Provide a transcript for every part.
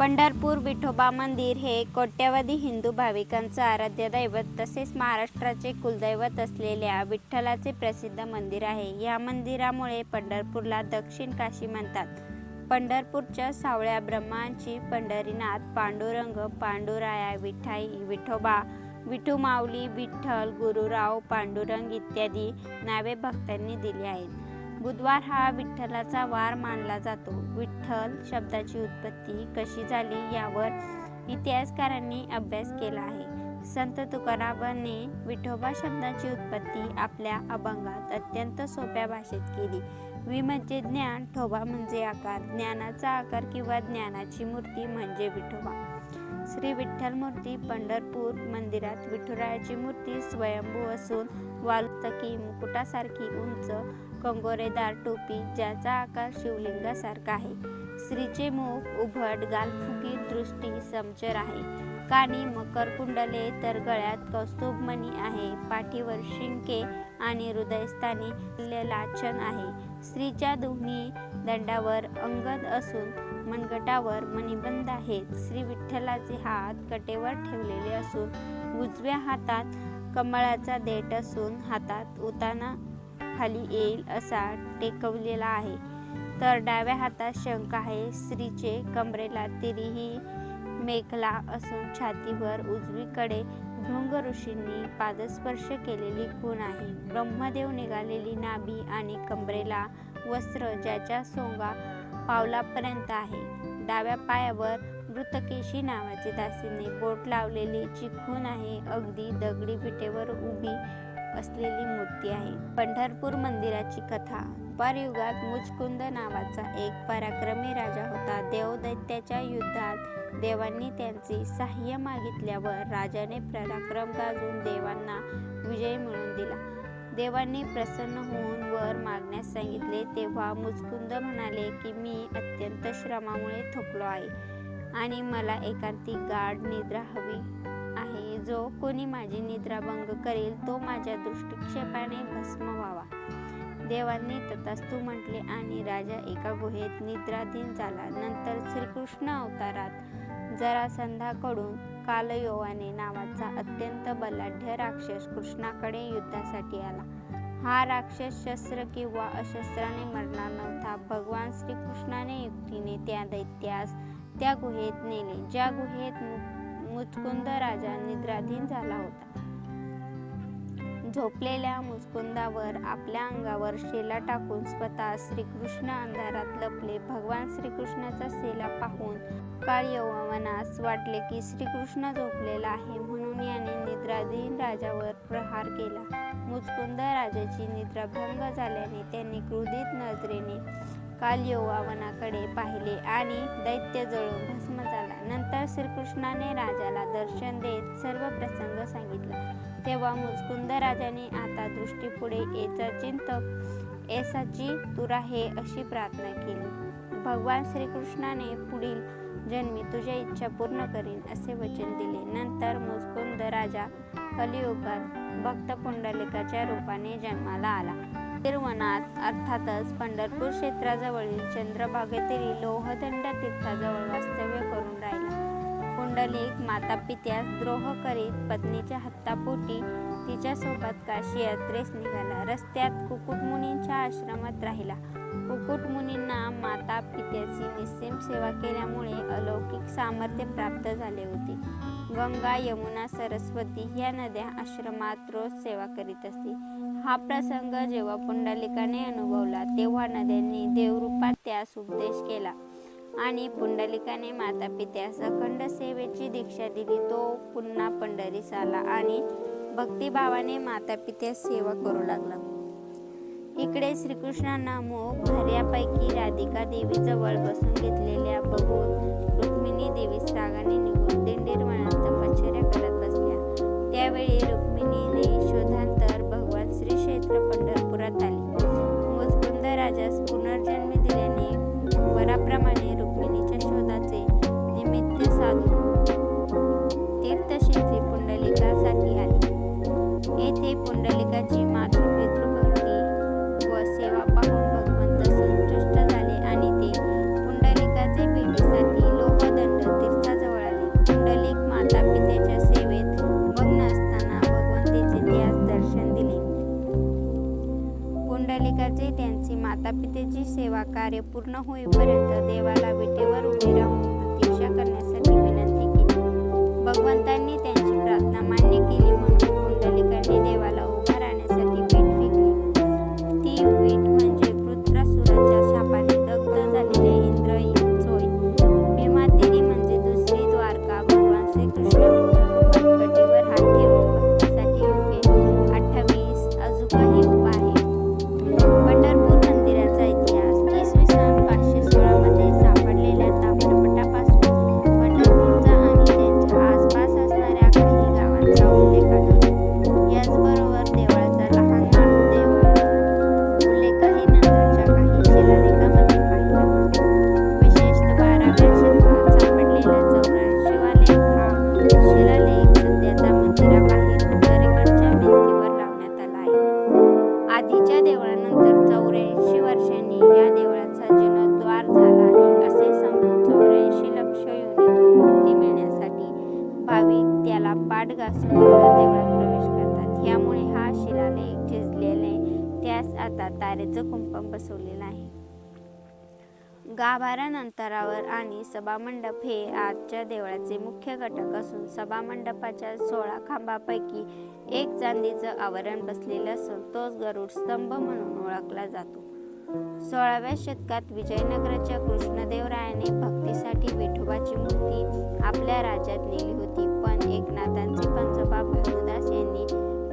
पंढरपूर विठोबा मंदिर हे कोट्यवधी हिंदू भाविकांचं आराध्य दैवत तसेच महाराष्ट्राचे कुलदैवत असलेल्या विठ्ठलाचे प्रसिद्ध मंदिर आहे. या मंदिरामुळे पंढरपूरला दक्षिण काशी म्हणतात. पंढरपूरच्या सावळ्या ब्रह्मांची पंढरीनाथ पांडुरंग पांडुराया विठाई विठोबा विठुमाऊली विठ्ठल गुरुराव पांडुरंग इत्यादी नावे भक्तांनी दिली आहेत. बुधवार हा विठ्ठलाचा वार मानला जातो. विठ्ठल शब्दाची उत्पत्ती कशी झाली यावर इतिहासकारांनी अभ्यास केला आहे. संत तुकारामांनी विठोबा शब्दाची उत्पत्ती आपल्या अभंगात अत्यंत सोप्या भाषेत केली. वि म्हणजे ज्ञान ठोबा म्हणजे आकार. ज्ञानाचा आकार किंवा ज्ञानाची मूर्ती म्हणजे विठोबा. श्री विठ्ठल मूर्ती पंढरपूर मंदिरात विठुरायाची मूर्ती स्वयंभू असून वालुस्तकी मुकुटासारखी उंच कंगोरेदार टोपी ज्याचा आकार शिवलिंगासारखा आहे. स्त्रीचे मुख उभट गालफुकी दृष्टी समचर आहे. कानी मकर कुंडले तर गळ्यात कौस्तुभमणी आहे. पाठीवर शिंके आणि हृदयस्थानी लाछन आहे. स्त्रीच्या दोन्ही दंडावर अंगद असून मनगटावर मणिबंध आहेत. श्री विठ्ठलाचे हात कटेवर ठेवलेले असून उजव्या हातात कमळाचा देठ असून हातात उताना खाली येईल असा टेकवलेला आहे. तर डाव्या हातात शंख आहे. स्त्रीचे कमरेला तिरीही मेखला असून छातीवर उजवीकडे भृंग ऋषींनी पादस्पर्श केलेली खूण आहे. ब्रह्मदेव निघालेली नाभी आणि कमरेला वस्त्र ज्याच्या सोंगा पावलापर्यंत आहे. डाव्या पायावर मृतकेशी नावाची दासीने बोट लावलेली चिखून आहे. अगदी दगडी विटेवर उभी असलेली मूर्ती आहे. पंढरपूर मंदिराची कथा. दुपारयुगात मुचकुंद नावाचा एक पराक्रमी राजा होता. देवदैत्याच्या युद्धात देवांनी त्यांचे सहाय्य मागितल्यावर राजाने पराक्रम गाजून देवांना विजय मिळवून दिला. देवांनी प्रसन्न होऊन वर मागण्यास सांगितले तेव्हा मुचकुंद म्हणाले की मी अत्यंत श्रमामुळे थकलो आहे. आणि मला एकांती गाढ निद्रा हवी आहे. जो कोणी माझी निद्रा भंग करेल तो माझ्या दृष्टिक्षेपाने भस्म व्हावा. देवांनी तथास्तू म्हटले आणि राजा एका गुहेत निद्राधीन झाला. नंतर श्रीकृष्ण अवतारात जरासंधाकडून कालयोवाने नावाचा अत्यंत बलाढ्य राक्षस कृष्णाकडे युद्धासाठी आला. हा राक्षस शस्त्र किंवा अशस्त्राने मरणार नव्हता. भगवान श्रीकृष्णाने युक्तीने त्या दैत्यास त्या गुहेत नेले ज्या गुहेत मु- मुचकुंद राजा निद्राधीन झाला होता. झोपलेल्या मुचकुंदावर आपल्या अंगावर शेला टाकून स्वतः श्रीकृष्ण अंधारात लपले. भगवान श्रीकृष्णाचा शेला पाहून काळ यवनास वाटले की श्रीकृष्ण झोपलेला आहे म्हणून याने निद्राधीन राजावर प्रहार केला. मुचकुंद राजाची निद्रा भंग झाल्याने त्यांनी क्रोधित नजरेने काल यौवावनाकडे पाहिले आणि दैत्य जळून भस्म झाला. नंतर श्रीकृष्णाने राजाला दर्शन देत सर्व प्रसंग सांगितला. तेव्हा मुचकुंद राजाने आता दृष्टीपुढे येचा चिंतक एसाची तुरा हे अशी प्रार्थना केली. भगवान श्रीकृष्णाने पुढील जन्मी तुझ्या इच्छा पूर्ण करीन असे वचन दिले. नंतर मुचकुंद राजा कलियुगात भक्त पुंडलिकाच्या रूपाने जन्माला आला. ज्योतिर्वनात अर्थातच पंढरपूर क्षेत्राजवळील चंद्रभागेतील लोहदंड तीर्थाजवळ वास्तव्य करून राहिला. पुंडलिक माता पित्यास द्रोह करीत पत्नीच्या हत्तापोटी तिच्यासोबत काशी यात्रेस निघाला. रस्त्यात कुकुटमुनींच्या आश्रमात राहिला. कुकुटमुनींना माता पित्याची निस्सीम सेवा केल्यामुळे अलौकिक सामर्थ्य प्राप्त झाले होते. गंगा यमुना सरस्वती या नद्या आश्रमात रोज सेवा करीत असते. हा प्रसंग जेव्हा पुंडलिकाने अनुभवला तेव्हा नद्यांनी देवरूपात त्यास उपदेश केला. आणि पुंडलिकाने माता पित्यास अखंड सेवेची दीक्षा दिली तो पुन्हा पंढरीस आला आणि भक्तिभावाने माता पित्यास सेवा करू लागला. इकडे श्रीकृष्णांना मोह भार्यापैकी राधिका देवीजवळ बसून घेतलेल्या बघून रुक्मिणी देवी रागाने पुनर्जन्म दिल्याने वराप्रमाणे रुक्मिणीच्या शोधाचे निमित्त साधून सेवा कार्य पूर्ण होईपर्यंत देवाला विटेवर उभे राहून प्रतीक्षा करण्यासाठी विनंती केली. भगवंतांनी पाठ घासून देवळात प्रवेश करतात. यामुळे हा शिलालेख झिजलेले त्यास आता तारेचं कुंपण बसवलेलं आहे. गाभारण अंतरावर आणि सभामंडप हे आजच्या देवळाचे मुख्य घटक असून सभामंडपाच्या सोळा खांबापैकी एक चांदीचं आवरण बसलेलं असून तोच गरुड स्तंभ म्हणून ओळखला जातो. सोळाव्या शतकात विजयनगरच्या कृष्णदेवरायाने भक्तीसाठी विठोबाची मूर्ती आपल्या राज्यात नेली होती.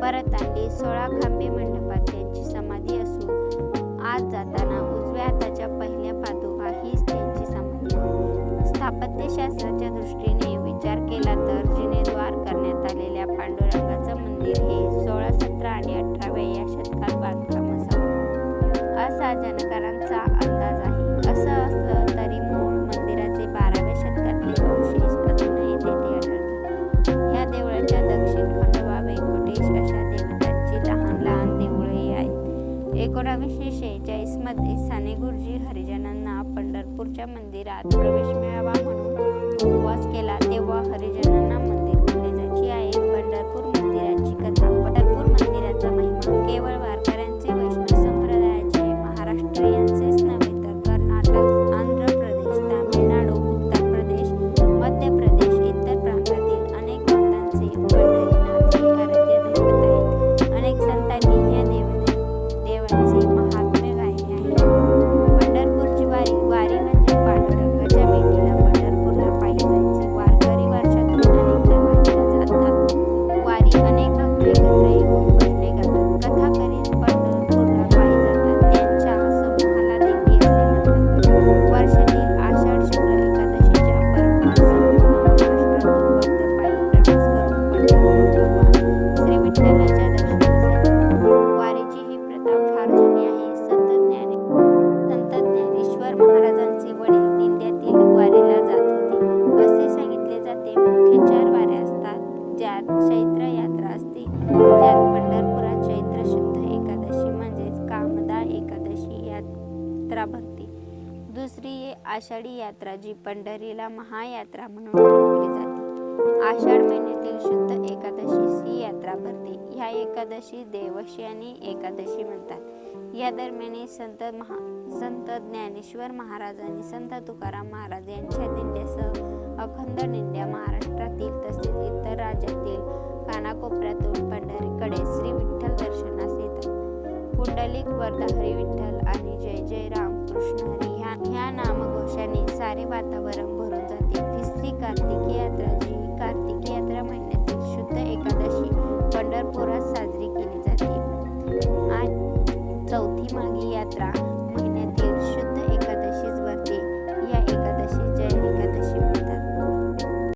परत आणली सोळा खांबे मंडपात त्यांची समाधी असून आज जाताना उजव्या हाताच्या पहिल्या पादुका हीच त्यांची समाधी स्थापत्यशास्त्राच्या दृष्टीने विचार केला तर जिनेद्वार करण्यात आलेल्या पांडुरंगाचं मंदिर हे सोळा सतरा आणि अठराव्या या शतकात बांधकाम असावं. असा जनक मध्ये साने गुरुजी हरिजनांना पंढरपूरच्या मंदिरात प्रवेश मिळावा म्हणून उपवास केला. यात्रा भरते दुसरी आहे आषाढी यात्रा जी पंढरीला महायात्रा म्हणून ओळखली जाते. आषाढ महिन्यातील शुद्ध एकादशीस ही यात्रा भरते. ह्या एकादशी देवशी आणि एकादशी म्हणतात. या दरम्यान संत महा संत ज्ञानेश्वर महाराज आणि संत तुकाराम महाराज यांच्या दिंड्यासह अखंड दिंड्या महाराष्ट्रातील तसेच इतर राज्यातील कानाकोपऱ्यातून पंढरीकडे श्री विठ्ठल दर्शनास येतात. पुंडलिक वर्धा हरी विठ्ठल आणि जय जय राम कृष्ण ह्या ह्या नामघोषाने सारे वातावरण भरून जाते. तिसरी कार्तिकी यात्रा जी कार्तिक कार्तिकी यात्रा महिन्यातील शुद्ध एकादशी पंढरपुरात साजरी केली जाते. आणि